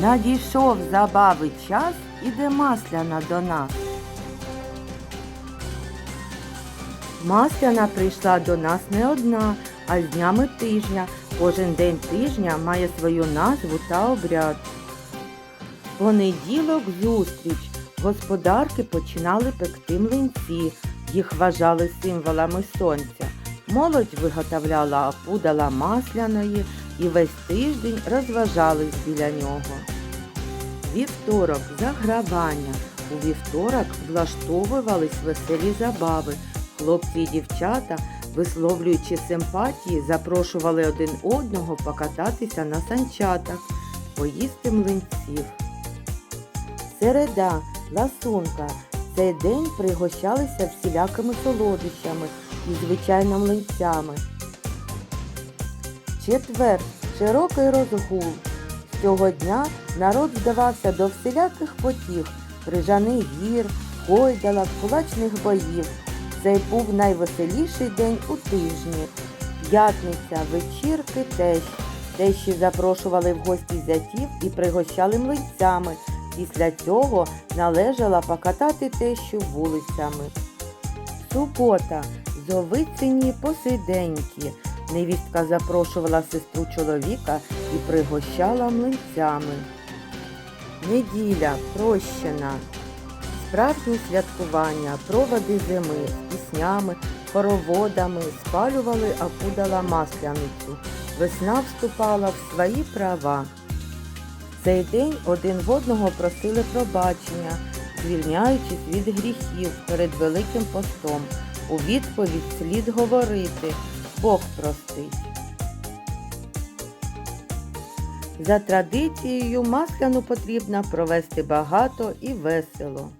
Надійшов забави час, іде масляна до нас. Масляна прийшла до нас не одна, а з днями тижня. Кожен день тижня має свою назву та обряд. Понеділок зустріч. Господарки починали пекти млинці. Їх вважали символами сонця. Молодь виготовляла опудала масляної і весь тиждень розважались біля нього. Вівторок загравання. У вівторок влаштовувались веселі забави. Хлопці і дівчата, висловлюючи симпатії, запрошували один одного покататися на санчатах, поїсти млинців. Середа, ласунка. Цей день пригощалися всілякими солодощами і, звичайно, млинцями. Четвер широкий розгул. З цього дня народ здавався до всіляких потіг, крижаних гір, гойдалок, кулачних боїв. Цей був найвеселіший день у тижні. П'ятниця, вечірки теж. Тещі запрошували в гості зятів і пригощали млинцями. Після цього належало покатати тещу вулицями. Субота, зовицині посиденьки. Невістка запрошувала сестру чоловіка і пригощала млинцями. Неділя прощена. Справжні святкування, проводи зими з піснями, хороводами спалювали опудала масляницю. Весна вступала в свої права. Цей день один в одного просили пробачення, звільняючись від гріхів перед Великим постом. У відповідь слід говорити Бог простить. За традицією масляну потрібно провести багато і весело.